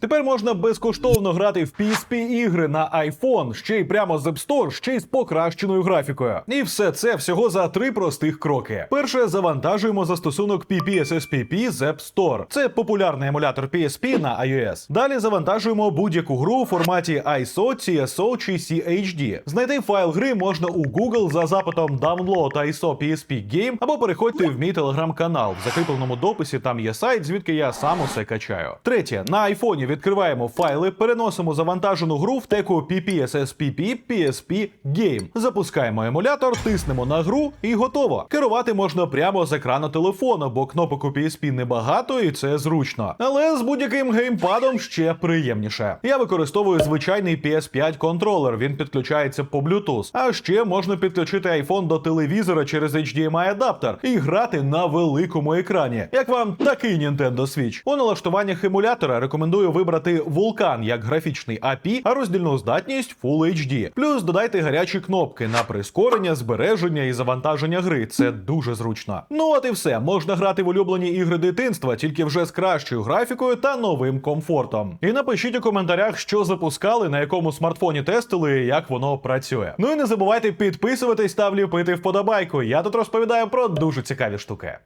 Тепер можна безкоштовно грати в PSP ігри на iPhone, ще й прямо з App Store, ще й з покращеною графікою. І все це всього за три простих кроки. Перше, завантажуємо застосунок PPSSPP з App Store. Це популярний емулятор PSP на iOS. Далі завантажуємо будь-яку гру у форматі ISO, TSO чи CHD. Знайти файл гри можна у Google за запитом Download ISO PSP Game або переходьте в мій телеграм-канал. В закріпленому дописі там є сайт, звідки я сам усе качаю. Третє, на айфоні відкриваємо файли, переносимо завантажену гру в теку PPSSPP PSP Game. Запускаємо емулятор, тиснемо на гру і готово. Керувати можна прямо з екрану телефону, бо кнопок у PSP небагато і це зручно. Але з будь-яким геймпадом ще приємніше. Я використовую звичайний PS5 контролер. Він підключається по Bluetooth. А ще можна підключити iPhone до телевізора через HDMI адаптер і грати на великому екрані. Як вам такий Nintendo Switch? У налаштуваннях емулятора рекомендую вибрати Vulkan як графічний API, а роздільну здатність Full HD. Плюс додайте гарячі кнопки на прискорення, збереження і завантаження гри. Це дуже зручно. Ну от і все. Можна грати в улюблені ігри дитинства, тільки вже з кращою графікою та новим комфортом. І напишіть у коментарях, що запускали, на якому смартфоні тестили і як воно працює. Ну і не забувайте підписуватись та вліпити вподобайку. Я тут розповідаю про дуже цікаві штуки.